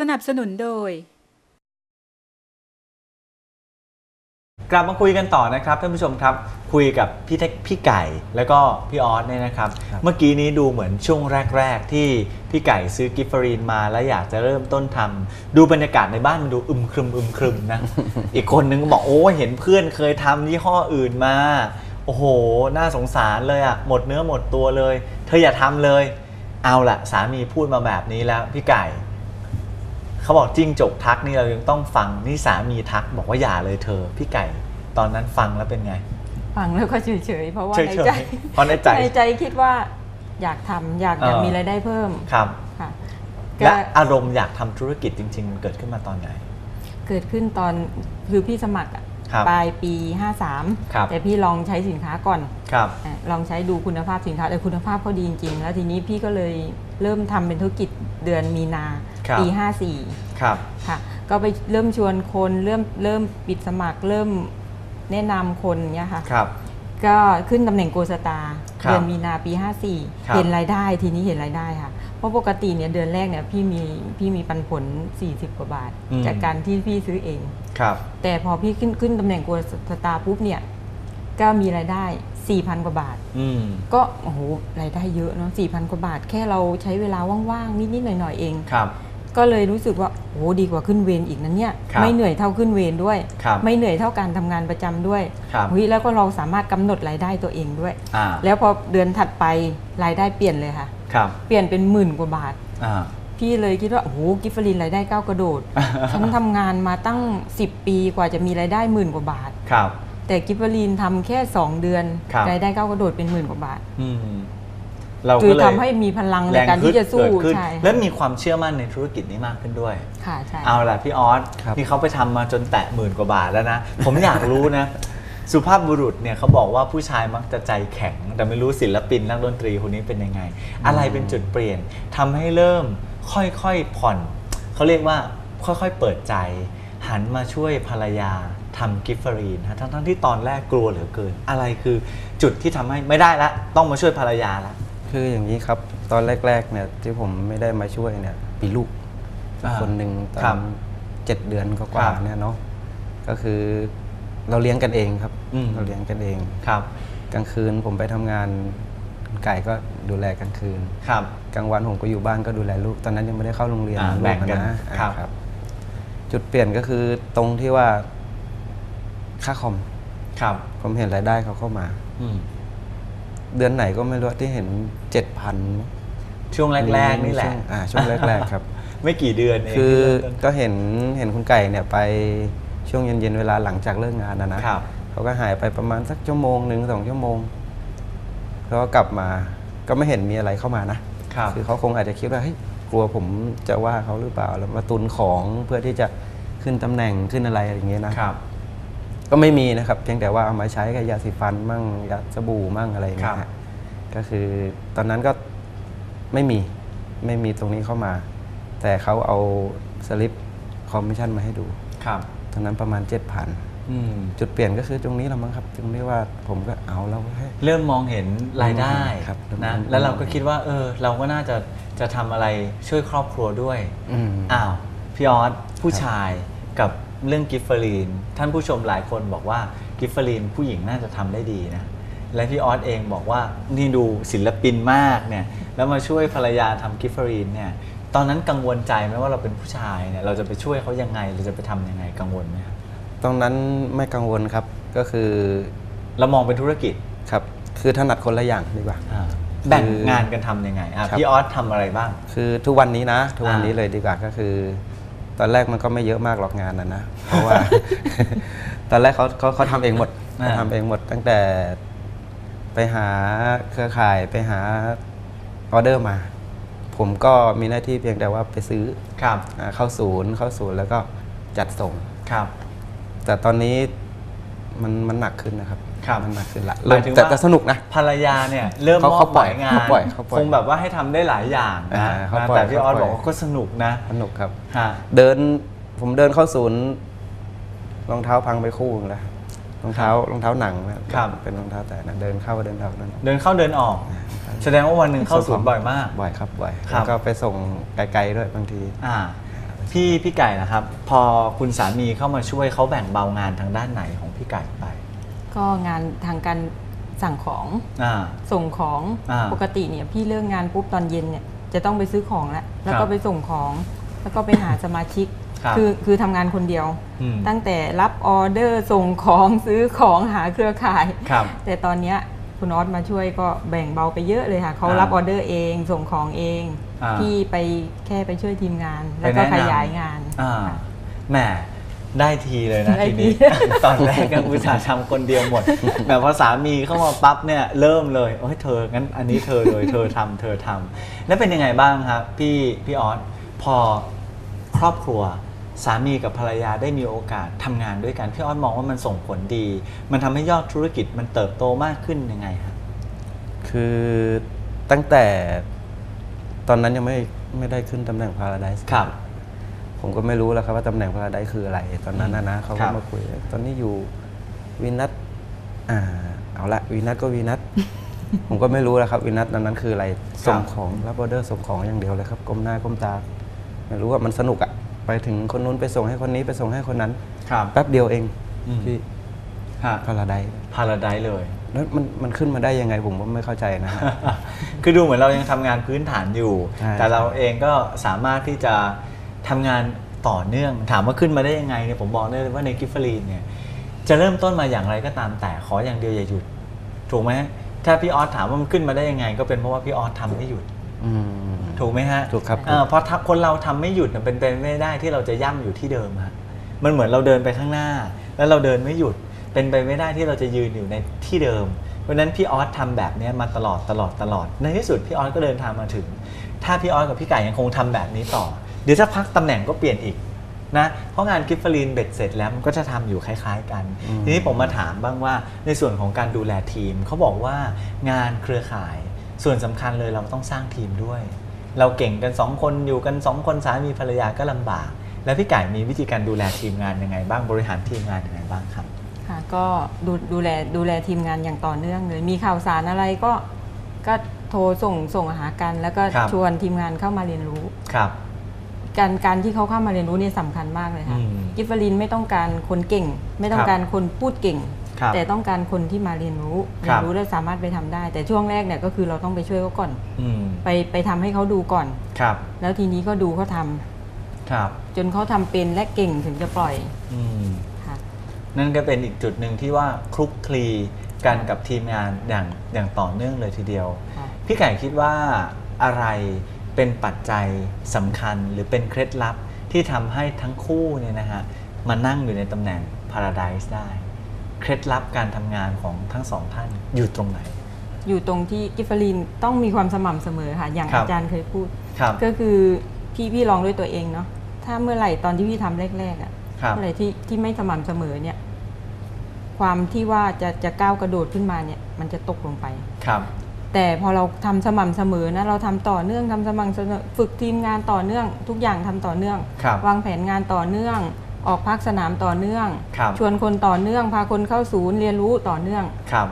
สนับสนุนโดย กลับมาคุยกันต่อนะครับท่านผู้ชมครับ คุยกับพี่เท็กพี่ไก่แล้วก็พี่ออสเนี่ยนะครับ ครับ เมื่อกี้นี้ดูเหมือนช่วงแรก ๆ ที่พี่ไก่ซื้อกิฟเฟอรีนมาแล้วอยากจะเริ่มต้นทำดูบรรยากาศในบ้านมันดูอึมครึมอึมครึมนะ อีกคนนึงก็บอกโอ้เห็นเพื่อนเคยทำยี่ห้ออื่นมา โอ้โห น่าสงสารเลยอะหมดเนื้อหมดตัวเลย เธออย่าทำเลย เอาละสามีพูดมาแบบนี้แล้วพี่ไก่ เขาบอกจิ้งจกทักนี่เรายังต้องฟังนี่สามีทัก บอกว่าอย่าเลยเธอพี่ไก่ตอนนั้นฟังแล้วเป็นไง ฟังแล้วก็เฉยๆเพราะว่าเฉในยใจๆเพราะในใจในใจคิดว่าอยากทำอยากอยากเออมีรายได้เพิ่มครับค่ะและก็อารมณ์อยากทำธุรกิจจริง ๆ มันเกิดขึ้นมาตอนไหน เกิดขึ้นตอนคือพี่สมัครอะครับ ปลายปีครับ53 แต่พี่ลองใช้สินค้าก่อนครับอะลองใช้ดูคุณภาพสินค้าแต่คุณภาพเขาดีจริง ๆ แล้วทีนี้พี่ก็เลยเริ่มทำเป็นธุรกิจเดือนมีนาครับปี 54 ครับค่ะก็ไปเริ่มชวนคนเริ่มเริ่มปิดสมัครเริ่มแนะนำคนเนี่ยค่ะครับก็ขึ้นตำแหน่งโกสตาร์ครับเดือนมีนาปีครับ54 เห็นรายได้ทีนี้เห็นรายได้ค่ะเพ ราะปกติเนี่ยเดือนแรกเนี่ยพี่มีพี่มีปันผล 40 กว่าบาท อืม จากการที่พี่ซื้อเอง ครับ แต่พอพี่ขึ้นขึ้นตำแหน่งโกสตาร์ปุ๊บเนี่ยก็มีรายได้ 4,000 กว่าบาท อืมก็โอ้โหรายได้เยอะเนาะ4,000 กว่าบาท แค่เราใช้เวลาว่างๆ นิดๆหน่อยๆเอง ครับ ก็เลยรู้สึกว่าโอ้โหดีกว่าขึ้นเวรอีกนั้นเนี่ยครับไม่เหนื่อยเท่าขึ้นเวรด้วย ครับไม่เหนื่อยเท่าการทำงานประจำด้วยครับเฮ้ยแล้วก็เราสามารถกำหนดรายได้ตัวเองด้วย อ่าแล้วพอเดือนถัดไปรายได้เปลี่ยนเลยค่ะ ครับเปลี่ยนเป็นหมื่นกว่าบาท อ่า พี่เลยคิดว่าโอ้โหกิฟฟลินรายได้ก้าวกระโดด ฉันทำงานมาตั้ง 10 ปีกว่าจะมีรายได้หมื่นกว่าบาท ครับ แต่กิฟฟลินทำแค่ 2 เดือนครับ รายได้ก้าวกระโดดเป็นหมื่นกว่าบาท อืม เราคืก็อเลยทำให้มีพลังในแรงการฮึดที่จะสู้เกิดขึ้นใช่และมีความเชื่อมั่นในธุรกิจนี้มากขึ้นด้วย ค่ะใช่ เอาล่ะพี่ออสครับ นี่เขาไปทำมาจนแตะหมื่นกว่าบาทแล้วนะ ผมอยากรู้นะ สุภาพบุรุษเนี่ยเขาบอกว่าผู้ชายมักจะใจแข็ง แต่ไม่รู้ศิลปินนักดนตรีคนนี้เป็นยังไง อะไรเป็นจุดเปลี่ยนทำให้เริ่มค่อยๆผ่อน เขาเรียกว่าค่อยๆเปิดใจ หันมาช่วยภรรยาทำกิฟเฟอรีนฮะทั้งๆที่ตอนแรกกลัวเหลือเกิน อะไรคือจุดที่ทำให้ไม่ได้ละต้องมาช่วยภรรยาละ คืออย่างนี้ครับ ตอนแรก ๆ เนี่ยที่ผมไม่ได้มาช่วยเนี่ยมีลูกอ่าคนหนึ่งตอครับนเจ็ดเดือนก็กคว่ารับๆเนี่ยเนาะก็คือเราเลี้ยงกันเองครับ อืม เราเลี้ยงกันเอง ครับ กลางคืนผมไปทำงานคุณไก่ก็ดูแลกลางคืน ครับ กลางวันผมก็อยู่บ้านก็ดูแลลูก ตอนนั้นยังไม่ได้เข้าโรงเรียนอ่าลูแบ่งกันอะนะครับอ่าจุดเปลี่ยนก็คือตรงที่ว่าค่าคอมครับ ผมเห็นรายได้เขาเข้ามา อืม เดือนไหนก็ไม่รู้ที่เห็นเจ็ดพันช่วงแรก ๆ นี่แหละช่วงอ่าช่วงแรก ๆ ครับ ไม่กี่เดือนเองคือที่เริ่มต้นก็เห็นเห็นคุณไก่เนี่ยไปช่วงเย็น ๆ เวลาหลังจากเลิกงานนะนะครับเขาก็หายไปประมาณสักชั่วโมงหนึ่งสองชั่วโมงแล้วก็กลับมาก็ไม่เห็นมีอะไรเข้ามานะครับอเขาคงอาจจะคิดว่าเฮ้ยกลัวผมจะว่าเขาหรือเปล่าแล้วมาตุนของเพื่อที่จะขึ้นตำแหน่งขึ้นอะไรอย่างเงี้ยนะครับ ก็ไม่มีนะครับ เพียงแต่ว่าเอามาใช้กับยาสีฟันมั่งยาสบู่มั่งอะไรอย่างเงี้ยครับ ฮะก็คือตอนนั้นก็ไม่มีไม่มีตรงนี้เข้ามา แต่เขาเอาสลิปคอมมิชชั่นมาให้ดู ครับ ตอนนั้นประมาณ 7,000 อืม จุดเปลี่ยนก็คือตรงนี้แหละมั้งครับตรงที่ว่าผมก็เอาแล้วให้เริ่มมองเห็นรายได้ครับนะเริ่มแล้วเราก็คิดว่า เออ เราก็น่าจะจะทำอะไรช่วยครอบครัวด้วย อืม อ้าว พี่ออสผู้ชายกับ เรื่องกิฟเฟอรีน ท่านผู้ชมหลายคนบอกว่ากิฟเฟอรีนผู้หญิงน่าจะทำได้ดีนะ และพี่ออสเองบอกว่านี่ดูศิลปินมากเนี่ยแล้วมาช่วยภรรยาทำกิฟเฟอรีนเนี่ยตอนนั้นกังวลใจไหมว่าเราเป็นผู้ชายเนี่ยเราจะไปช่วยเขายังไงเราจะไปทำยังไงกังวลไหมครับตรงนั้นไม่กังวลครับก็คือเรามองเป็นธุรกิจครับ คือถนัดคนละอย่างดีกว่าอ่าแบ่งงานกันทำยังไงอะครับพี่ออสทำอะไรบ้าง คือทุกวันนี้นะ ทุกวันนี้อ่าเลยดีกว่าก็คือ ตอนแรกมันก็ไม่เยอะมากหรอกงานนะนะ เพราะว่า ตอนแรกเขาเขาเขาทำเองหมดอ่า เขาทำเองหมด ตั้งแต่ไปหาเครือข่ายไปหาออเดอร์มา ผมก็มีหน้าที่เพียงแต่ว่าไปซื้อครับอาเข้าศูนย์เข้าศูนย์แล้วก็จัดส่ง ครับ แต่ตอนนี้มันมันหนักขึ้นนะครับ ครับมันหนักขึ้นละหมายถึงแต่ว่าแต่สนุกนะ ภรรยาเนี่ยเริ่มเขามอเขาบปล่อยหมายงานเขาปล่อยเขาปล่อยคงแบบว่าให้ทำได้หลายอย่างนะอ่าเขานะปล่อยแต่พี่ออสเขาปบล่ออย กว่าก็สนุกนะสนุกครับ ฮะเดินผมเดินเข้าศูนย์รองเท้าพังไปคู่หนึ่งแล้วรองเท้ารองเท้าหนังนะครับเป็นรองเท้าแต่นะเดินเข้าเดินออกเดินออกเดินเข้าเดินออก แสดงว่าวันหนึ่งเข้าศูนย์บ่อยมาก บ่อยครับบ่อยครับ แล้วก็ไปส่งไกลๆด้วยบางที อ่าพี่พี่ไก่นะครับ พอคุณสามีเข้ามาช่วยเขาแบ่งเบางานทางด้านไหนของพี่ไก่ไป ก็งานทางการสั่งของอ่า ส่งของอ่า ปกติเนี่ยพี่เลิกงานปุ๊บตอนเย็นเนี่ยจะต้องไปซื้อของแล้วแล้วครัก็บไปส่งของ แล้วก็ไปหาสมาชิกครับ อคือทำงานคนเดียว อืมตั้งแต่รับออเดอร์ส่งของซื้อของหาเครือข่าย ครับ แต่ตอนเนี้ยคุณออสมาช่วยก็แบ่งเบาไปเยอะเลยค่ะเขาอ่ารับออเดอร์เองส่งของเองอ่าพี่ไปแค่ไปช่วยทีมงาน แล้วไปก็แนะนำขยายงาน อ่าแหม ได้ทีเลยนะได้ทีทีนี้ ตอนแรกก็อุตส่าห์ทำคนเดียวหมด แบบพอสามีเข้ามาปั๊บเนี่ยเริ่มเลยโอ้ยเธองั้นอันนี้เธอเลยเธอทำเธอทำแล้วเป็นยังไงบ้างครับพี่พี่ออสพอครอบครัวสามีกับภรรยาได้มีโอกาสทำงานด้วยกัน พี่ออสมองว่ามันส่งผลดี มันทำให้ยอดธุรกิจมันเติบโตมากขึ้นยังไงครับคือตั้งแต่ตอนนั้นยังไม่ไม่ได้ขึ้นตำแหน่งพาราไดซ์ครับ ผมก็ไม่รู้แล้วครับว่าตำแหน่งพาราไดซ์คืออะไร ตอนนั้นนะนะเขาครัก็บมาคุย ตอนนี้อยู่วินัทอ่าเอาละวินัทก็วินัทผมก็ไม่รู้แล้วครับวินัทตอนนั้นคืออะไรส่งของรับออเดอร์ส่งของอย่างเดียวเลยครับก้มหน้าก้มตาไม่รู้ว่ามันสนุกอะไปถึงคนนู้นไปส่งให้คนนี้ไปส่งให้คนนั้นครับแป๊บเดียวเองอืมพี่ฮะพาราไดซ์พาราไดเลยแล้วมันมันขึ้นมาได้ยังไงผมก็ไม่เข้าใจนะฮะคือดูเหมือนเรายังทำงานพื้นฐานอยู่ใช่แต่เราเองก็สามารถที่จะ ทำงานต่อเนื่อง ถามว่าขึ้นมาได้ยังไงเนี่ยผมบอกได้เลยว่าในกิฟเฟอรีนเนี่ยจะเริ่มต้นมาอย่างไรก็ตามแต่ขออย่างเดียวอย่าหยุด ถูกไหมถ้าพี่ออสถามว่ามันขึ้นมาได้ยังไง ก็เป็นเพราะว่าพี่ออสทำไม่หยุดอืมถูกไหมฮะถูกครับเอ่อเพราะถ้าคนเราทำไม่หยุดเนี่ยเป็นไปไม่ได้ที่เราจะย่ำอยู่ที่เดิมฮะมันเหมือนเราเดินไปข้างหน้า แล้วเราเดินไม่หยุดเป็นไปไม่ได้ที่เราจะยืนอยู่ในที่เดิมเพราะฉะนั้นพี่ออสทำแบบเนี้ยมาตลอดตลอดตลอดในที่สุดพี่ออสก็เดินทางมาถึง ถ้าพี่ออสกับพี่ไก่ยังคงทำแบบนี้ต่อ เดี๋ยวถ้าพักตำแหน่งก็เปลี่ยนอีกนะเพราะงานกิฟเฟอรีนเบ็ดเสร็จแล้วมันก็จะทำอยู่คล้าย ๆ กันอืมทีนี้ผมมาถามบ้างว่าในส่วนของการดูแลทีมเขาบอกว่างานเครือข่ายส่วนสำคัญเลยเราต้องสร้างทีมด้วย เราเก่งกัน 2 คนอยู่กัน 2 คนสามีภรรยาก็ลำบาก แล้วพี่ไก่มีวิธีการดูแลทีมงานยังไงบ้างบริหารทีมงานยังไงบ้างครับค่ะก็ดูดูแลดูแลทีมงานอย่างต่อเนื่องเลย มีข่าวสารอะไรก็ก็โทรส่งส่งหากัน แล้วก็ครับชวนทีมงานเข้ามาเรียนรู้ครับ การการที่เขาเข้ามาเรียนรู้เนี่ยสำคัญมากเลยค่ะอืมกิฟฟลินไม่ต้องการคนเก่ง ไม่ต้อคงรับการคนพูดเก่ง ครับแต่ต้องการคนที่มาเรียนรู้คเรีรัยบนรู้แล้วสามารถไปทำได้ แต่ช่วงแรกเนี่ยก็คือเราต้องไปช่วยเขาก่อน อืมไปไปทำให้เขาดูก่อน ครับแล้วทีนี้ก็ดูเขาทำครับจนเขาทำเป็นและเก่งถึงจะปล่อยอืมค่ะ นั่นก็เป็นอีกจุดหนึ่งที่ว่าคลุกคลีกันกับทีมงานอย่างอย่างต่อเนื่องเลยทีเดียว ค่ะ พี่ไก่คิดว่าอะไร เป็นปัจจัยสำคัญหรือเป็นเคล็ดลับที่ทำให้ทั้งคู่เนี่ยนะฮะมานั่งอยู่ในตำแหน่ง Paradise ได้ เคล็ดลับการทำงานของทั้งสองท่านอยู่ตรงไหน อยู่ตรงที่กิฟฟลินต้องมีความสม่ำเสมอค่ะ อย่างครับอาจารย์เคยพูด ครับก็คือพี่พี่ลองด้วยตัวเองเนาะถ้าเมื่อไหร่ตอนที่พี่ทำแรกๆอะครับ เมื่อไหร่ที่ที่ไม่สม่ำเสมอเนี่ย ความที่ว่าจะจะก้าวกระโดดขึ้นมาเนี่ย มันจะตกลงไป ครับ แต่พอเราทำสม่ำเสมอนะเราทำต่อเนื่องทำสม่ำเสมอฝึกทีมงานต่อเนื่อง ทุกอย่างทำต่อเนื่องครับวางแผนงานต่อเนื่อง ออกพักสนามต่อเนื่องครับชวนคนต่อเนื่อง พาคนเข้าศูนย์เรียนรู้ต่อเนื่องครับ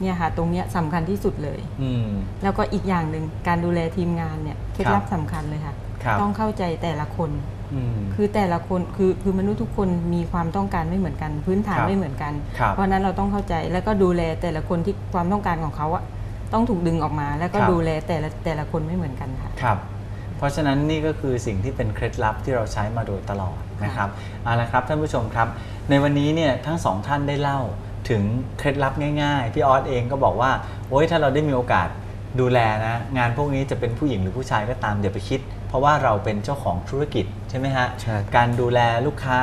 เนี่ยค่ะตรงเนี้ยสำคัญที่สุดเลยอืมแล้วก็อีกอย่างหนึ่งการดูแลทีมงานเนี่ยเคล็ดลับสำคัญเลยค่ะครับต้องเข้าใจแต่ละคนอืมคือแต่ละคนคือคือมนุษย์ทุกคนมีความต้องการไม่เหมือนกัน พื้นฐานครับไม่เหมือนกันครับเพราะฉะนั้นเราต้องเข้าใจแล้วก็ดูแลแต่ละคนที่ความต้องการของเขาอะ ต้องถูกดึงออกมาแล้วก็ครับ ดูแลแต่ละแต่ละคนไม่เหมือนกันค่ะ ครับ เพราะฉะนั้นนี่ก็คือสิ่งที่เป็นเคล็ดลับที่เราใช้มาโดยตลอดนะครับเอาละครับท่านผู้ชมครับ ในวันนี้เนี่ยทั้งสองท่านได้เล่าถึงเคล็ดลับง่ายๆ พี่ออสเองก็บอกว่าโอ้ยถ้าเราได้มีโอกาส ดูแลนะ งานพวกนี้จะเป็นผู้หญิงหรือผู้ชายก็ตามอย่าไปคิด เพราะว่าเราเป็นเจ้าของธุรกิจใช่ไหมฮะ ใช่ การดูแลลูกค้า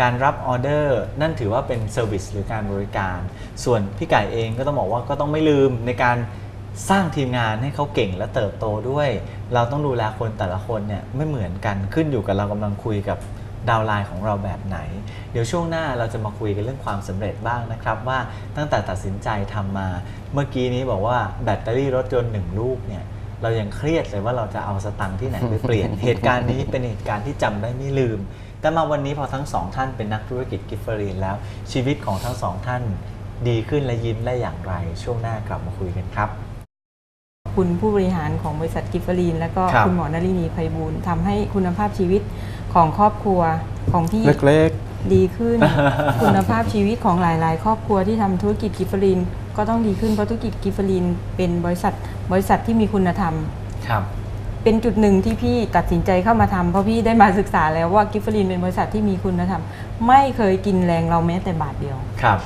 การรับออเดอร์ นั่นถือว่าเป็นเซอร์วิสหรือการบริการ ส่วนพี่ไก่เองก็ต้องบอกว่าก็ต้องไม่ลืมในการสร้างทีมงานให้เขาเก่งและเติบโตด้วย เราต้องดูแลคนแต่ละคนเนี่ยไม่เหมือนกันขึ้นอยู่กับเรากำลังคุยกับ ดาวน์ไลน์ของเราแบบไหน เดี๋ยวช่วงหน้าเราจะมาคุยกันเรื่องความสำเร็จบ้างนะครับว่าตั้งแต่ตัดสินใจทำมา เมื่อกี้นี้บอกว่าแบตเตอรี่รถยนต์หนึ่งลูกเนี่ยเรายังเครียดเลยว่าเราจะเอาสตังค์ที่ไหนไปเปลี่ยน เหตุการณ์นี้เป็นเหตุการณ์ที่จำได้ไม่ลืม แต่มาวันนี้พอทั้งสองท่านเป็นนักธุรกิจกิฟเฟอรีนแล้ว ชีวิตของทั้งสองท่านดีขึ้นและยิ้มได้อย่างไร ช่วงหน้ากลับมาคุยกันครับ คุณผู้บริหารของบริษัทกิฟเฟอรีน และก็ครับคุณหมอนลินีไพบูลย์ทำให้คุณภาพชีวิต ของครอบครัวของพี่เล็กดีขึ้น คุณภาพชีวิตของหลาย ๆ ครอบครัวที่ทำธุรกิจกิฟเฟอรีนก็ต้องดีขึ้นเพราะธุรกิจกิฟเฟอรีนเป็นบริษัท บริษัทที่มีคุณธรรมครับเป็นจุดหนึ่งที่พี่ตัดสินใจเข้ามาทำเพราะพี่ได้มาศึกษาแล้วว่ากิฟเฟอรีนเป็นบริษัทที่มีคุณธรรม ไม่เคยกินแรงเราแม้แต่บาทเดียวครับ